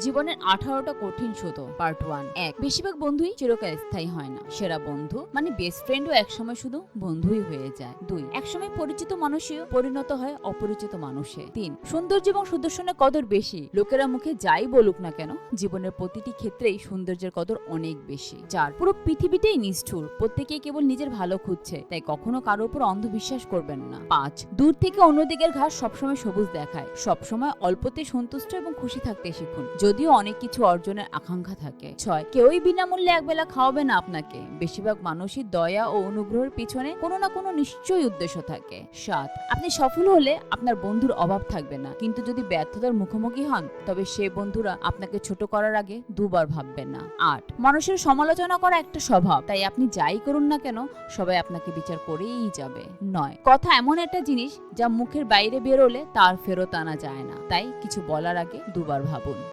জীবনের আঠারোটা কঠিন শত পার্ট ওয়ান এক, বেশিরভাগ বন্ধুই চিরকাল স্থায়ী হয় না। সেরা বন্ধু মানে বেস্ট ফ্রেন্ডও একসময় শুধু বন্ধুই হয়ে যায়। দুই, একসময় পরিচিত মানুষও পরিণত হয় অপরিচিত মানুষে। তিন, সৌন্দর্য এবং সুদর্শনের কদর বেশি। লোকেরা মুখে যাই বলুক না কেন, জীবনের প্রতিটি ক্ষেত্রেই সৌন্দর্যের কদর অনেক বেশি। চার, পুরো পৃথিবীটাই নিষ্ঠুর। প্রত্যেকেই কেবল নিজের ভালো খুঁজছে, তাই কখনো কারও উপর অন্ধবিশ্বাস করবেন না। পাঁচ, দূর থেকে অন্যদিকের ঘাস সবসময় সবুজ দেখায়। সবসময় অল্পতে সন্তুষ্ট এবং খুশি থাকতে শিখুন। যদিও অনেক কিছু অর্জনের আকাঙ্ক্ষা থাকে। ছয়, কেউই বিনামূল্যে একবেলা খাওয়াবে না আপনাকে। বেশিরভাগ মানুষই দয়া ও অনুগ্রহের পিছনে কোনো না কোনো নিশ্চয়ই উদ্দেশ্য থাকে। সাত, আপনি সফল হলে আপনার বন্ধুর অভাব থাকবে না। কিন্তু যদি ব্যর্থতার মুখোমুখি হন, তবে সে বন্ধুরা আপনাকে ছোট করার আগে দুবার ভাববেন না। আট, মানুষের সমালোচনা করা একটা স্বভাব। তাই আপনি যাই করুন না কেন, সবাই আপনাকে বিচার করেই যাবে। নয়, কথা এমন একটা জিনিস যা মুখের বাইরে বেরোলে তার ফেরত আনা যায় না। তাই কিছু বলার আগে দুবার ভাবুন।